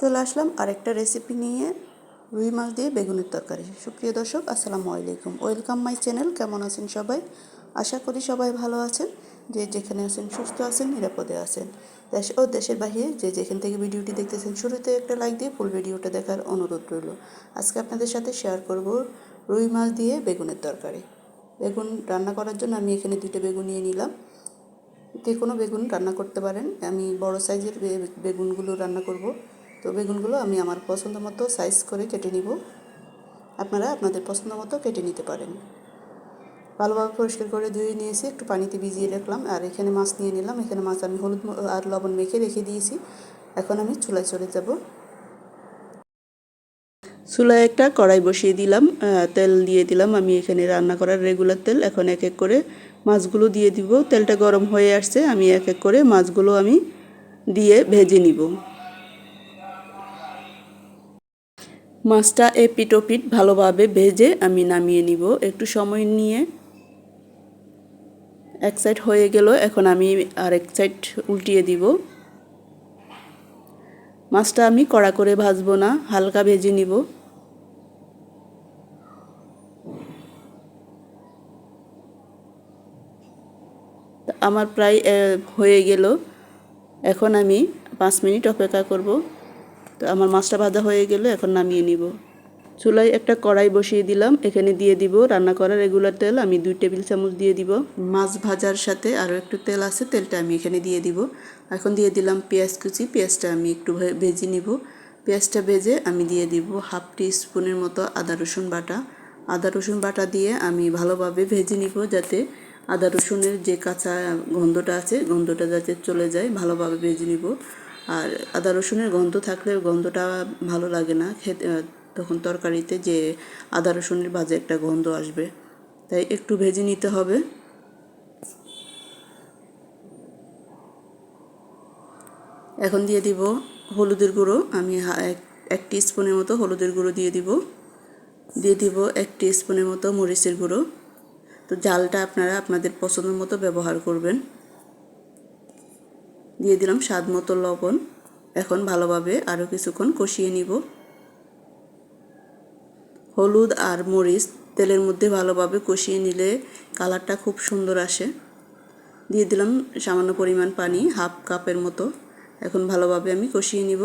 চলে আসলাম আরেকটা রেসিপি নিয়ে রুই মাছ দিয়ে বেগুনের তরকারি। সুপ্রিয় দর্শক, আসসালামু আলাইকুম। ওয়েলকাম মাই চ্যানেল কেমন আছেন সবাই? আশা করি সবাই ভালো আছেন। যে যেখানে আছেন সুস্থ আছেন, নিরাপদে আছেন। দেশ ও দেশের বাহিরে যে যেখান থেকে ভিডিওটি দেখতেছেন, শুরুতে একটা লাইক দিয়ে ফুল ভিডিওটা দেখার অনুরোধ রইল। আজকে আপনাদের সাথে শেয়ার করব রুই মাছ দিয়ে বেগুনের তরকারি। বেগুন রান্না করার জন্য আমি এখানে দুইটা বেগুন নিয়ে নিলাম। যে কোনো বেগুন রান্না করতে পারেন। আমি বড় সাইজের বেগুনগুলো রান্না করব। তো বেগুনগুলো আমি আমার পছন্দ মতো সাইজ করে কেটে নিব। আপনারা আপনাদের পছন্দ মতো কেটে নিতে পারেন। ভালোভাবে পরিষ্কার করে ধুয়ে নিয়েছি, একটু পানিতে ভিজিয়ে রাখলাম। আর এখানে মাছ নিয়ে নিলাম। এখানে মাছ আমি হলুদ আর লবণ মেখে রেখে দিয়েছি। এখন আমি চুলায় চলে যাব। চুলায় একটা কড়াই বসিয়ে দিলাম। তেল দিয়ে দিলাম। আমি এখানে রান্না করার রেগুলার তেল। এখন এক এক করে মাছগুলো দিয়ে দিব। তেলটা গরম হয়ে আসছে। আমি এক এক করে মাছগুলো আমি দিয়ে ভেজে নিব। মাছটা এপিট ওপিট ভালোভাবে ভেজে আমি নামিয়ে নিব। একটু সময় নিয়ে এক সাইড হয়ে গেল, এখন আমি আর এক সাইড উল্টিয়ে দিব। মাছটা আমি কড়া করে ভাজবো না, হালকা ভেজে নিব। আমার প্রায় হয়ে গেল। এখন আমি পাঁচ মিনিট অপেক্ষা করব। তো আমার মাছটা ভাজা হয়ে গেল, এখন নামিয়ে নিব। চুলায় একটা কড়াই বসিয়ে দিলাম, এখানে দিয়ে দিব রান্না করার রেগুলার তেল, আমি দুই টেবিল চামচ দিয়ে দিব। মাছ ভাজার সাথে আরও একটু তেল আছে, তেলটা আমি এখানে দিয়ে দিব। এখন দিয়ে দিলাম পেঁয়াজ কুচি, পেঁয়াজটা আমি একটু ভেজে নিব। পেঁয়াজটা ভেজে আমি দিয়ে দিব হাফ টি স্পুনের মতো আদা, রসুন বাটা। আদা, রসুন বাটা দিয়ে আমি ভালোভাবে ভেজে নিব যাতে আদা, রসুনের যে কাঁচা গন্ধটা আছে, গন্ধটা যাতে চলে যায়, ভালোভাবে ভেজে নিব। আর আদা রসুনের গন্ধ থাকলে গন্ধটা ভালো লাগে না। খেতে তখন তরকারিতে যে আদা রসুনের বাজে একটা গন্ধ আসবে। তাই একটু ভেজে নিতে হবে। এখন দিয়ে দিব হলুদের গুঁড়ো। আমি এক স্পুনের মতো হলুদের গুঁড়ো দিয়ে দিব। দিয়ে দিব এক স্পুনের মতো মরিচের গুঁড়ো। তো জালটা আপনারা আপনাদের পছন্দ মতো ব্যবহার করবেন। দিয়ে দিলাম স্বাদ মতো লবণ। এখন ভালোভাবে আরও কিছুক্ষণ কষিয়ে নিব। হলুদ আর মরিচ তেলের মধ্যে ভালোভাবে কষিয়ে নিলে কালারটা খুব সুন্দর আসে। দিয়ে দিলাম সামান্য পরিমাণ পানি, হাফ কাপের মতো। এখন ভালোভাবে আমি কষিয়ে নিব।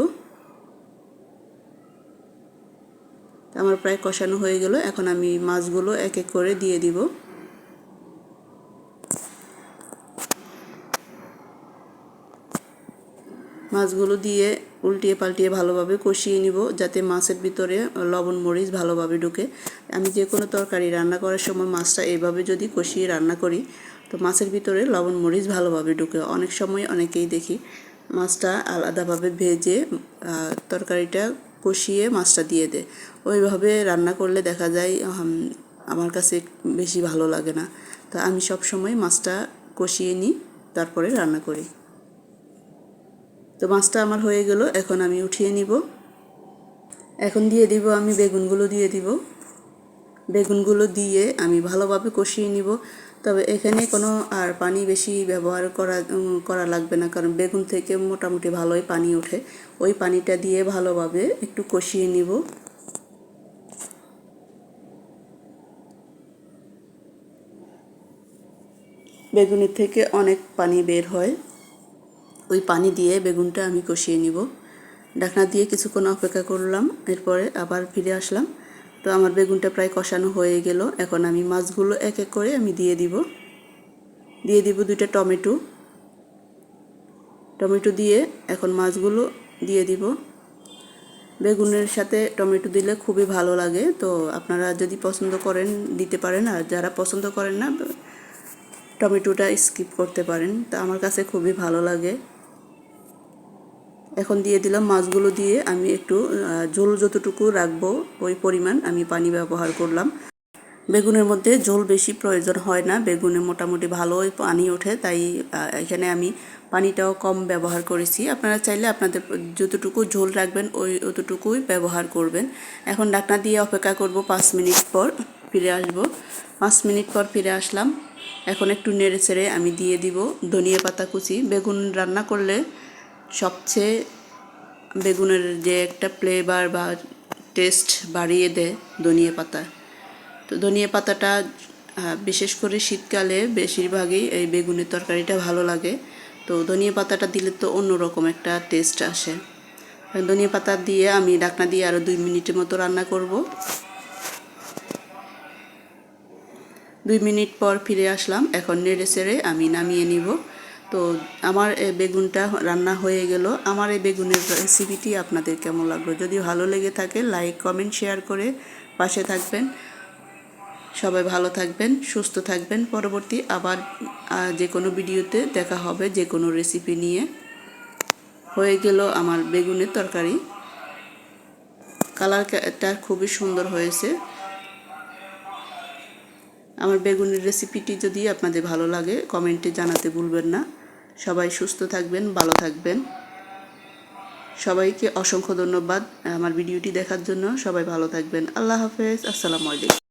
আমার প্রায় কষানো হয়ে গেল। এখন আমি মাছগুলো এক এক করে দিয়ে দিব। মাছগুলো দিয়ে উল্টিয়ে পাল্টিয়ে ভালোভাবে কষিয়ে নিব, যাতে মাছের ভিতরে লবণ, মরিচ ভালোভাবে ঢুকে। আমি যে কোনো তরকারি রান্না করার সময় মাছটা এইভাবে যদি কষিয়ে রান্না করি, তো মাছের ভিতরে লবণ, মরিচ ভালোভাবে ঢুকে। অনেক সময় অনেকেই দেখি মাছটা আলাদাভাবে ভেজে তরকারিটা কষিয়ে মাছটা দিয়ে দেয়। ওইভাবে রান্না করলে দেখা যায় আমার কাছে বেশি ভালো লাগে না। তো আমি সব সময় মাছটা কষিয়ে নিই, তারপরে রান্না করি। তো মাছটা আমার হয়ে গেল, এখন আমি উঠিয়ে নিব। এখন দিয়ে দিব আমি বেগুনগুলো দিয়ে দিব। বেগুনগুলো দিয়ে আমি ভালোভাবে কষিয়ে নিব। তবে এখানে কোনো আর পানি বেশি ব্যবহার করা করা লাগবে না, কারণ বেগুন থেকে মোটামুটি ভালোই পানি ওঠে। ওই পানিটা দিয়ে ভালোভাবে একটু কষিয়ে নিব। বেগুনের থেকে অনেক পানি বের হয়। ওই পানি দিয়ে বেগুনটা আমি কষিয়ে নিব। ঢাকনা দিয়ে কিছুক্ষণ অপেক্ষা করলাম, এরপরে আবার ফিরে আসলাম। তো আমার বেগুনটা প্রায় কষানো হয়ে গেল। এখন আমি মাছগুলো এক এক করে আমি দিয়ে দিব। দিয়ে দিব দুইটা টমেটো। টমেটো দিয়ে এখন মাছগুলো দিয়ে দিব। বেগুনের সাথে টমেটো দিলে খুবই ভালো লাগে। তো আপনারা যদি পছন্দ করেন, দিতে পারেন। আর যারা পছন্দ করেন না, টমেটোটা স্কিপ করতে পারেন। তা আমার কাছে খুবই ভালো লাগে। এখন দিয়ে দিলাম মাছগুলো দিয়ে আমি একটু ঝোল যতটুকু রাখব, ওই পরিমাণ আমি পানি ব্যবহার করলাম। বেগুনের মধ্যে ঝোল বেশি প্রয়োজন হয় না, বেগুনে মোটামুটি ভালোই পানি ওঠে, তাই এখানে আমি পানিটাও কম ব্যবহার করেছি। আপনারা চাইলে আপনাদের যতটুকু ঝোল রাখবেন, ওই অতটুকুই ব্যবহার করবেন। এখন ডাকনা দিয়ে অপেক্ষা করব পাঁচ মিনিট পর, ফিরে আসব। পাঁচ মিনিট পর ফিরে আসলাম। এখন একটু নেড়ে ছেড়ে আমি দিয়ে দিব ধনিয়া পাতা কুচি। বেগুন রান্না করলে সবচেয়ে বেগুনের যে একটা ফ্লেভার বা টেস্ট বাড়িয়ে দেয় ধনিয়া পাতা। তো ধনিয়া পাতাটা আহ, বিশেষ করে শীতকালে বেশিরভাগই এই বেগুনের তরকারিটা ভালো লাগে। তো ধনিয়া পাতাটা দিলে তো অন্যরকম একটা টেস্ট আসে। ধনিয়া পাতা দিয়ে আমি ডাকনা দিয়ে আরও দুই মিনিটের মতো রান্না করব। দুই মিনিট পর ফিরে আসলাম। এখন নেড়ে চেড়ে আমি নামিয়ে নিব। তো আমার এই বেগুনটা রান্না হয়ে গেল। আমার এই বেগুনের রেসিপিটি আপনাদের কেমন লাগল? যদি ভালো লেগে থাকে লাইক কমেন্ট শেয়ার করে পাশে থাকবেন। সবাই ভালো থাকবেন, সুস্থ থাকবেন। পরবর্তী আবার যে কোনো ভিডিওতে দেখা হবে যে কোনো রেসিপি নিয়ে। হয়ে গেল আমার বেগুনের তরকারি। কালারটা খুবই সুন্দর হয়েছে। আমার বেগুনের রেসিপিটি যদি আপনাদের ভালো লাগে কমেন্টে জানাতে ভুলবেন না। সবাই সুস্থ থাকবেন, ভালো থাকবেন। সবাইকে অসংখ্য ধন্যবাদ আমার ভিডিওটি দেখার জন্য। সবাই ভালো থাকবেন। আল্লাহ হাফেজ। আসসালামু আলাইকুম।